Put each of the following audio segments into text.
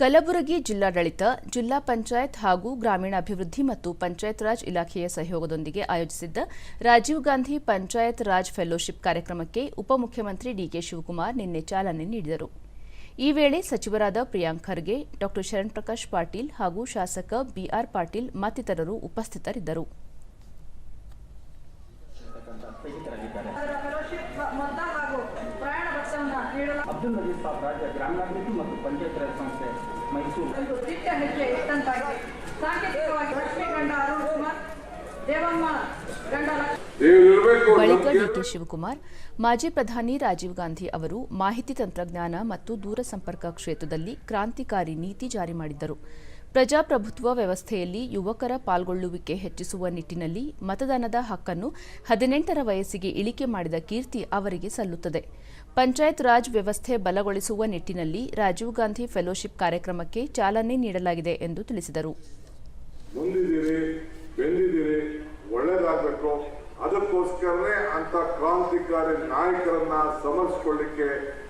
ಕಲಬುರಗಿ ಜಿಲ್ಲಾಡಳಿತ ಜಿಲ್ಲಾ ಪಂಚಾಯತ್ ಹಾಗೂ ಗ್ರಾಮೀಣಾಭಿವೃದ್ಧಿ ಮತ್ತು ಪಂಚಾಯತ್ ರಾಜ್ ಇಲಾಖೆಯ ಸಹಯೋಗದೊಂದಿಗೆ ಆಯೋಜಿಸಿದ್ದ ರಾಜೀವ್ ಗಾಂಧಿ ಪಂಚಾಯತ್ ರಾಜ್ ಫೆಲೋಶಿಪ್ ಕಾರ್ಯಕ್ರಮಕ್ಕೆ ಉಪಮುಖ್ಯಮಂತ್ರಿ ಡಿಕೆ ಶಿವಕುಮಾರ್ ನಿನ್ನೆ ಚಾಲನೆ ನೀಡಿದರು. ಈ ವೇಳೆ ಸಚಿವರಾದ ಪ್ರಿಯಾಂಕ್ ಖರ್ಗೆ ಡಾ ಶರಣ್ ಪಾಟೀಲ್ ಹಾಗೂ ಶಾಸಕ ಬಿಆರ್ ಪಾಟೀಲ್ ಮತ್ತಿತರರು ಉಪಸ್ಥಿತರಿದ್ದರು. ಅಬ್ದುಲ್ ನಜೀರ್ ಸಾಬ್ ರಾಜ್ಯ ಗ್ರಾಮೀಣಾಭಿವೃದ್ಧಿ ಮತ್ತು ಪಂಚಾಯತ್ ರಾಜ್ ಒಂದು ದಿಟ್ಟ ಹೆಜ್ಜೆ ಇಟ್ಟಂತಾಗಿದೆ ಸಾಂಕೇತಿಕವಾಗಿ ಲಕ್ಷ್ಮೀ ಗಂಡ ಅರುಣ್ ಕುಮಾರ್ ದೇವಮ್ಮ ಗಂಡ ಬಳಿಕ ಡಿಕೆ ಶಿವಕುಮಾರ್ ಮಾಜಿ ಪ್ರಧಾನಿ ರಾಜೀವ್ ಗಾಂಧಿ ಅವರು ಮಾಹಿತಿ ತಂತ್ರಜ್ಞಾನ ಮತ್ತು ದೂರಸಂಪರ್ಕ ಕ್ಷೇತ್ರದಲ್ಲಿ ಕ್ರಾಂತಿಕಾರಿ ನೀತಿ ಜಾರಿ ಮಾಡಿದ್ದರು. ಪ್ರಜಾಪ್ರಭುತ್ವ ವ್ಯವಸ್ಥೆಯಲ್ಲಿ ಯುವಕರ ಪಾಲ್ಗೊಳ್ಳುವಿಕೆ ಹೆಚ್ಚಿಸುವ ನಿಟ್ಟಿನಲ್ಲಿ ಮತದಾನದ ಹಕ್ಕನ್ನು ಹದಿನೆಂಟರ ವಯಸ್ಸಿಗೆ ಇಳಿಕೆ ಮಾಡಿದ ಕೀರ್ತಿ ಅವರಿಗೆ ಸಲ್ಲುತ್ತದೆ. ಪಂಚಾಯತ್ ರಾಜ್ ವ್ಯವಸ್ಥೆ ಬಲಗೊಳಿಸುವ ನಿಟ್ಟಿನಲ್ಲಿ ರಾಜೀವ್ ಗಾಂಧಿ ಫೆಲೋಶಿಪ್ ಕಾರ್ಯಕ್ರಮಕ್ಕೆ ಚಾಲನೆ ನೀಡಲಾಗಿದೆ ಎಂದು ತಿಳಿಸಿದರು. ಅದಕ್ಕೋಸ್ಕರನೇ ಅಂತ ಕ್ರಾಂತಿಕಾರಿ ನಾಯಕರನ್ನ ಸಮರ್ಸ್ಕೊಳ್ಳಿಕ್ಕೆ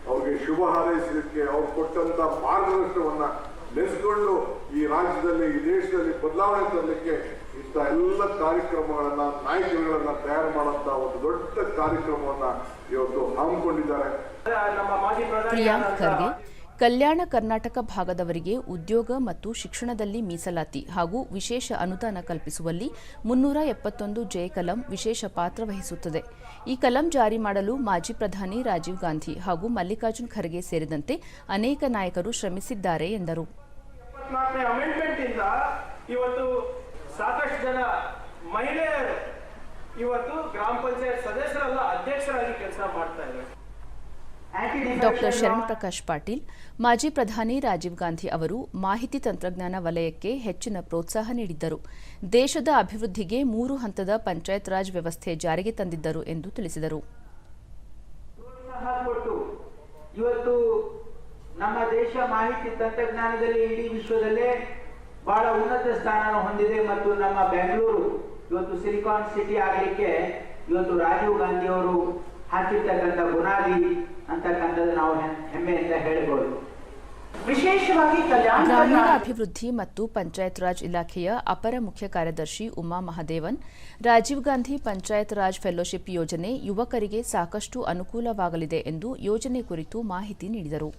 ಅವ್ರಿಗೆ ಶುಭ ಹಾರೈಸಲಿಕ್ಕೆ ಅವ್ರು ಕೊಟ್ಟಂತ ಮಾರ್ಗದರ್ಶನವನ್ನ ನೆನೆಸ್ಕೊಂಡು ಈ ರಾಜ್ಯದಲ್ಲಿ ಈ ದೇಶದಲ್ಲಿ ಬದಲಾವಣೆ ತರಲಿಕ್ಕೆ ಇಂಥ ಎಲ್ಲ ಕಾರ್ಯಕ್ರಮಗಳನ್ನ ನಾಯಕರುಗಳನ್ನ ತಯಾರು ಮಾಡುವಂತ ಒಂದು ದೊಡ್ಡ ಕಾರ್ಯಕ್ರಮವನ್ನ ಇವತ್ತು ಹಮ್ಮಿಕೊಂಡಿದ್ದಾರೆ. ನಮ್ಮ ಮಾಜಿ ಪ್ರಧಾನಿ ಕಲ್ಯಾಣ ಕರ್ನಾಟಕ ಭಾಗದವರಿಗೆ ಉದ್ಯೋಗ ಮತ್ತು ಶಿಕ್ಷಣದಲ್ಲಿ ಮೀಸಲಾತಿ ಹಾಗೂ ವಿಶೇಷ ಅನುದಾನ ಕಲ್ಪಿಸುವಲ್ಲಿ ಮುನ್ನೂರ ಎಪ್ಪತ್ತೊಂದು ಜೆ ಕಲಂ ವಿಶೇಷ ಪಾತ್ರ ವಹಿಸುತ್ತದೆ. ಈ ಕಲಂ ಜಾರಿ ಮಾಡಲು ಮಾಜಿ ಪ್ರಧಾನಿ ರಾಜೀವ್ ಗಾಂಧಿ ಹಾಗೂ ಮಲ್ಲಿಕಾರ್ಜುನ್ ಖರ್ಗೆ ಸೇರಿದಂತೆ ಅನೇಕ ನಾಯಕರು ಶ್ರಮಿಸಿದ್ದಾರೆ ಎಂದರು. ಮಹಿಳೆಯರು ಇವತ್ತು ಗ್ರಾಮ ಪಂಚಾಯತ್ ಸದಸ್ಯರಲ್ಲ ಅಧ್ಯಕ್ಷರಾಗಿ ಕೆಲಸ ಮಾಡ್ತಾ ಡಾಕ್ಟರ್ ಶರಣ್ ಪ್ರಕಾಶ್ ಪಾಟೀಲ್, ಮಾಜಿ ಪ್ರಧಾನಿ ರಾಜೀವ್ ಗಾಂಧಿ ಅವರು ಮಾಹಿತಿ ತಂತ್ರಜ್ಞಾನ ವಲಯಕ್ಕೆ ಹೆಚ್ಚಿನ ಪ್ರೋತ್ಸಾಹ ನೀಡಿದ್ದರು. ದೇಶದ ಅಭಿವೃದ್ಧಿಗೆ ಮೂರು ಹಂತದ ಪಂಚಾಯತ್ ರಾಜ್ ವ್ಯವಸ್ಥೆ ಜಾರಿಗೆ ತಂದಿದ್ದರು ಎಂದು ತಿಳಿಸಿದರು. ಇವತ್ತು ನಮ್ಮ ದೇಶ ಮಾಹಿತಿ ತಂತ್ರಜ್ಞಾನದಲ್ಲಿ ಇಡೀ ವಿಶ್ವದಲ್ಲೇ ಬಹಳ ಉನ್ನತ ಸ್ಥಾನ ಹೊಂದಿದೆ ಮತ್ತು ನಮ್ಮ ಬೆಂಗಳೂರು, ಇವತ್ತು ಸಿಲಿಕಾನ್ ಸಿಟಿ ಆಗಲಿಕ್ಕೆ ಇವತ್ತು ರಾಜೀವ್ ಗಾಂಧಿ ಅವರು ಹಾಕಿರ್ತಕ್ಕಂಥ ಬುನಾದಿ ಅಂತಕ್ಕಂಥದ್ದು ನಾವು ಹೆಮ್- ಹೆಮ್ಮೆಯಿಂದ ಹೇಳ್ಬೋದು. ವಿಶೇಷವಾಗಿ ಗ್ರಾಮೀಣ ಅಭಿವೃದ್ಧಿ ಮತ್ತು ಪಂಚಾಯತ್ ರಾಜ್ ಇಲಾಖೆಯ ಅಪರ ಮುಖ್ಯ ಕಾರ್ಯದರ್ಶಿ ಉಮಾ ಮಹದೇವನ್ ರಾಜೀವ್ ಗಾಂಧಿ ಪಂಚಾಯತ್ ರಾಜ್ ಫೆಲೋಶಿಪ್ ಯೋಜನೆ ಯುವಕರಿಗೆ ಸಾಕಷ್ಟು ಅನುಕೂಲವಾಗಲಿದೆ ಎಂದು ಯೋಜನೆ ಕುರಿತು ಮಾಹಿತಿ ನೀಡಿದರು.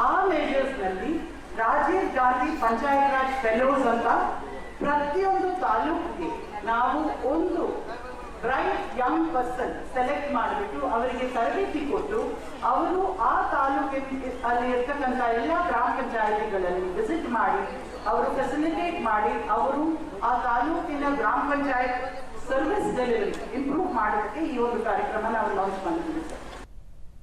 ಆ ಮೇಜರ್ಸ್ನಲ್ಲಿ ರಾಜೀವ್ ಗಾಂಧಿ ಪಂಚಾಯತ್ ರಾಜ್ ಫೆಲೋಸ್ ಅಂತ ಪ್ರತಿಯೊಂದು ತಾಲೂಕಿಗೆ ನಾವು ಒಂದು ಬ್ರೈಟ್ ಯಂಗ್ ಪರ್ಸನ್ ಸೆಲೆಕ್ಟ್ ಮಾಡಿಬಿಟ್ಟು ಅವರಿಗೆ ತರಬೇತಿ ಕೊಟ್ಟು ಅವರು ಆ ತಾಲೂಕಿನ ಅಲ್ಲಿ ಇರ್ತಕ್ಕಂಥ ಎಲ್ಲ ಗ್ರಾಮ ಪಂಚಾಯತಿಗಳಲ್ಲಿ ವಿಸಿಟ್ ಮಾಡಿ, ಅವರು ಫೆಸಿಲಿಟೇಟ್ ಮಾಡಿ, ಅವರು ಆ ತಾಲೂಕಿನ ಗ್ರಾಮ ಪಂಚಾಯತ್ ಸರ್ವಿಸ್ ಡೆಲಿವರಿ ಇಂಪ್ರೂವ್ ಮಾಡೋದಕ್ಕೆ ಈ ಒಂದು ಕಾರ್ಯಕ್ರಮ ನಾವು ಲಾಂಚ್ ಮಾಡಿದ್ದೀವಿ ಸರ್